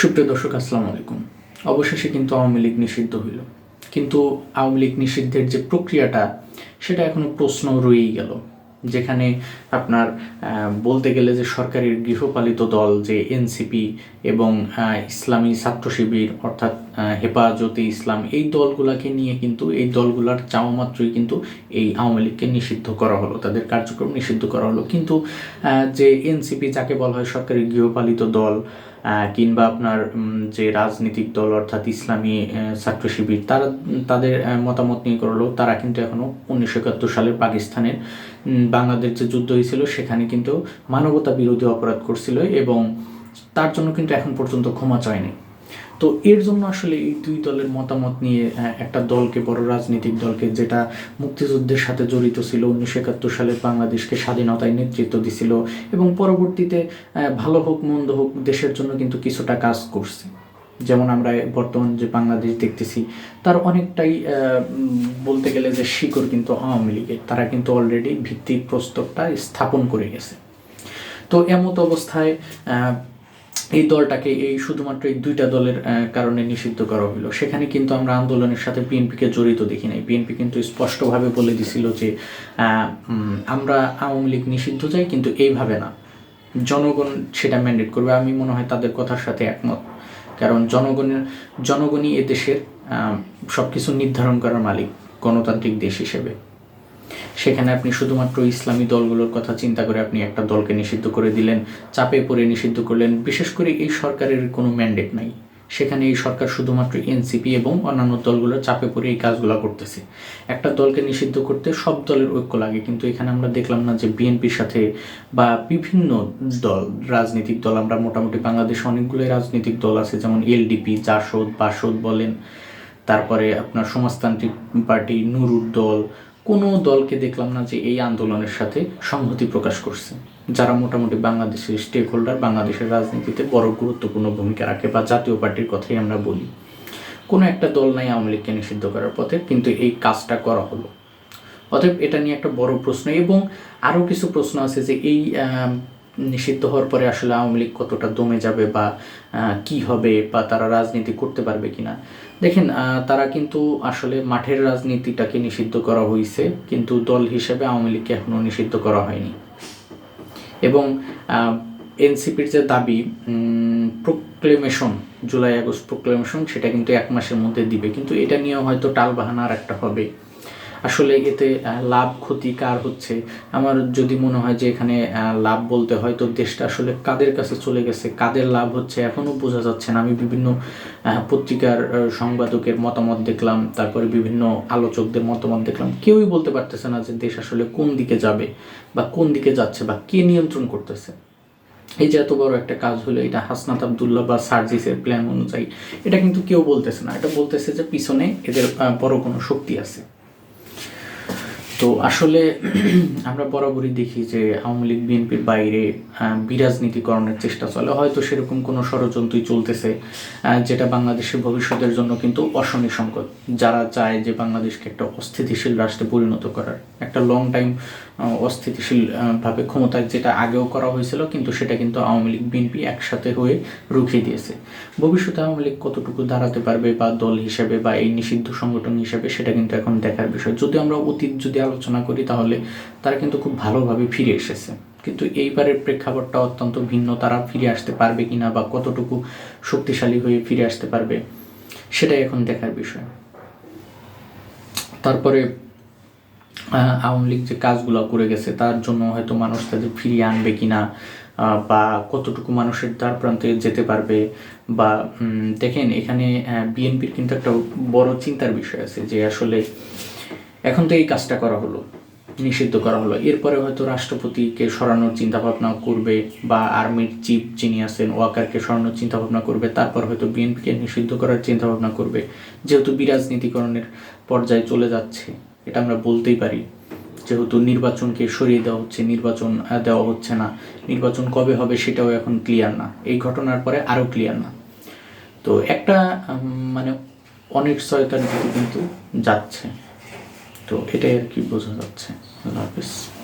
সুপ্রিয় দর্শক, আসসালামু আলাইকুম। অবশেষে কিন্তু আওয়ামী লীগ নিষিদ্ধ হইল। কিন্তু আওয়ামী লীগ নিষিদ্ধের যে প্রক্রিয়াটা, সেটা এখনও প্রশ্ন রয়েই গেল। যেখানে আপনার বলতে গেলে যে সরকারের গৃহপালিত দল, যে এনসিপি এবং ইসলামী ছাত্র শিবির, অর্থাৎ হেফাজতে ইসলাম, এই দলগুলাকে নিয়ে কিন্তু, এই দলগুলার চাওয়া মাত্রই কিন্তু এই আওয়ামী লীগকে নিষিদ্ধ করা হলো, তাদের কার্যক্রম নিষিদ্ধ করা হলো। কিন্তু যে এনসিপি, যাকে বলা হয় সরকারি গৃহপালিত দল কিংবা আপনার যে রাজনৈতিক দল অর্থাৎ ইসলামী ছাত্র শিবির, তারা, তাদের মতামত নিয়ে করল তারা কিন্তু এখনও উনিশশো একাত্তর সালের পাকিস্তানের বাংলাদেশ যে যুদ্ধ হয়েছিল, সেখানে কিন্তু মানবতা বিরোধী অপরাধ করছিল এবং তার জন্য কিন্তু এখন পর্যন্ত ক্ষমা চায়নি। তো এর জন্য আসলে এই দুই দলের মতামত নিয়ে একটা দলকে, বড় রাজনৈতিক দলকে, যেটা মুক্তিযুদ্ধের সাথে জড়িত ছিল, উনিশশো একাত্তর সালে বাংলাদেশকে স্বাধীনতায় নেতৃত্ব দিছিল এবং পরবর্তীতে ভালো হোক, মন্দ হোক, দেশের জন্য কিন্তু কিছুটা কাজ করছে। যেমন আমরা বর্তমান যে বাংলাদেশ দেখতেছি, তার অনেকটাই বলতে গেলে যে শিকড় কিন্তু আওয়ামী লীগের। তারা কিন্তু অলরেডি ভিত্তিক প্রস্তরটা স্থাপন করে গেছে। তো এমত অবস্থায় এই দলটাকে এই শুধুমাত্র এই দুইটা দলের কারণে নিষিদ্ধ করা হলো সেখানে কিন্তু আমরা আন্দোলনের সাথে বিএনপিকে জড়িত দেখি নাই। বিএনপি কিন্তু স্পষ্টভাবে বলে দিছিল যে আমরা আওয়ামী লীগ নিষিদ্ধ চাই, কিন্তু এইভাবে না। জনগণ সেটা ম্যান্ডেট করবে। আমি মনে হয় তাদের কথার সাথে একমত। কারণ জনগণের, জনগণই এ দেশের সব কিছু নির্ধারণ করার মালিক গণতান্ত্রিক দেশ হিসেবে। সেখানে আপনি শুধুমাত্র ইসলামী দলগুলোর কথা চিন্তা করে আপনি একটা দলকে নিষিদ্ধ করে দিলেন, চাপে পড়ে নিষিদ্ধ করলেন। বিশেষ করে এই সরকারের কোনো ম্যান্ডেট নাই। সেখানে এই সরকার শুধুমাত্র এনসিপি এবং অন্যান্য দলগুলো চাপে পড়ে এই কাজগুলো করতেছে। একটা দলকে নিষিদ্ধ করতে সব দলের ঐক্য লাগে, কিন্তু এখানে আমরা দেখলাম না যে বিএনপির সাথে বা বিভিন্ন দল, রাজনৈতিক দল, আমরা মোটামুটি বাংলাদেশে অনেকগুলোই রাজনৈতিক দল আছে, যেমন এলডিপি জাসদ, বাসদ বলেন। তারপরে আপনার সমাজতান্ত্রিক পার্টি, নুরুর দল কোনো দলকে দেখলাম না যে এই আন্দোলনের সাথে সংহতি প্রকাশ করছে। যারা মোটামুটি বাংলাদেশের স্টেক হোল্ডার বাংলাদেশের রাজনীতিতে বড় গুরুত্বপূর্ণ ভূমিকা রাখে বা জাতীয় পার্টির কথাই আমরা বলি। কোনো একটা দল নাই আওয়ামী লীগকে নিষিদ্ধ করার পথে, কিন্তু এই কাজটা করা হলো। অতএব এটা নিয়ে একটা বড় প্রশ্ন এবং আরও কিছু প্রশ্ন আছে যে এই নিষিদ্ধ হওয়ার পরে আসলে আওয়ামী লীগ কতটা দমে যাবে বা কি হবে বা তারা রাজনীতি করতে পারবে কিনা? দেখেন তারা কিন্তু আসলে মাঠের রাজনীতিটাকে নিষিদ্ধ করা হয়েছে কিন্তু দল হিসেবে আওয়ামী লীগকে এখনও নিষিদ্ধ করা হয়নি। এবং এনসিপির যে দাবি প্রোক্লেমেশন জুলাই আগস্ট প্রোক্লেমেশন সেটা কিন্তু এক মাসের মধ্যে দিবে। কিন্তু এটা নিয়েও হয়তো টালবাহানা আর একটা হবে। আসলে এতে লাভ ক্ষতি কার হচ্ছে? আমার যদি মনে হয় যে এখানে লাভ বলতে হয়তো দেশটা আসলে কাদের কাছে চলে গেছে? কাদের লাভ হচ্ছে এখনও বোঝা যাচ্ছে না। আমি বিভিন্ন পত্রিকার সংবাদকের মতামত দেখলাম, তারপরে বিভিন্ন আলোচকদের মতামত দেখলাম। কেউই বলতে পারতেছে না যে দেশ আসলে কোন দিকে যাবে বা কোন দিকে যাচ্ছে বা কে নিয়ন্ত্রণ করতেছে। এই যে এত বড় একটা কাজ হলো, এটা হাসনাত আবদুল্লাহ বা সার্জিসের প্ল্যান অনুযায়ী, এটা কিন্তু কেউ বলতেছে না। এটা বলতেছে যে পিছনে এদের বড় কোনো শক্তি আছে। তো আসলে আমরা বরাবরই দেখি যে আওয়ামী লীগ বিএনপির বাইরে বিরাজনীতিকরণের চেষ্টা চলে। হয়তো সেরকম কোনো ষড়যন্ত্রই চলতেছে যেটা বাংলাদেশের ভবিষ্যতের জন্য কিন্তু অশনি সংকট। যারা চায় যে বাংলাদেশকে একটা অস্থিতিশীল রাষ্ট্রে পরিণত করার একটা লং টাইম অস্থিতিশীল আহ, ভাবে ক্ষমতায় যেটা আগেও করা হয়েছিল কিন্তু সেটা কিন্তু আওয়ামী লীগ বিএনপি একসাথে হয়ে রুখিয়ে দিয়েছে। ভবিষ্যতে আওয়ামী লীগ কতটুকু দাঁড়াতে পারবে বা দল হিসেবে বা এই নিষিদ্ধ সংগঠন হিসেবে সেটা কিন্তু এখন দেখার বিষয়। যদি আমরা অতীত যদি আলোচনা করি তাহলে তারা কিন্তু খুব ভালোভাবে ফিরে এসেছে। কিন্তু এইবারের প্রেক্ষাপটটা অত্যন্ত ভিন্ন তারা ফিরে আসতে পারবে কিনা বা কতটুকু শক্তিশালী হয়ে ফিরে আসতে পারবে সেটাই এখন দেখার বিষয়। তারপরে আওয়ামী লীগ যে কাজগুলো করে গেছে তার জন্য হয়তো মানুষ তাদের ফিরিয়ে আনবে কিনা আহ, বা কতটুকু মানুষের দ্বার প্রান্তে যেতে পারবে বা দেখেন এখানে বিএনপির কিন্তু একটা বড় চিন্তার বিষয় আছে যে আসলে এখন তো এই কাজটা করা হলো, নিষিদ্ধ করা হলো। এরপরে হয়তো রাষ্ট্রপতিকে সরানোর চিন্তা ভাবনা করবে বা আর্মির চিফ যিনি আছেন, ওয়াকারকে সরানোর চিন্তা ভাবনা করবে, তারপর হয়তো বিএনপিকে নিষিদ্ধ করার চিন্তা ভাবনা করবে। যেহেতু বিরাজনীতিকরণের পর্যায়ে চলে যাচ্ছে, এটা আমরা বলতেই পারি। যেহেতু নির্বাচনকে সরিয়ে দেওয়া হচ্ছে, নির্বাচন দেওয়া হচ্ছে না। নির্বাচন কবে হবে সেটাও এখন ক্লিয়ার না। এই ঘটনার পরে আরও ক্লিয়ার না। তো একটা মানে অনিশ্চয়তার দিকে কিন্তু যাচ্ছে। তো এটাই আর কি বোঝা যাচ্ছে। আল্লাহ হাফিজ।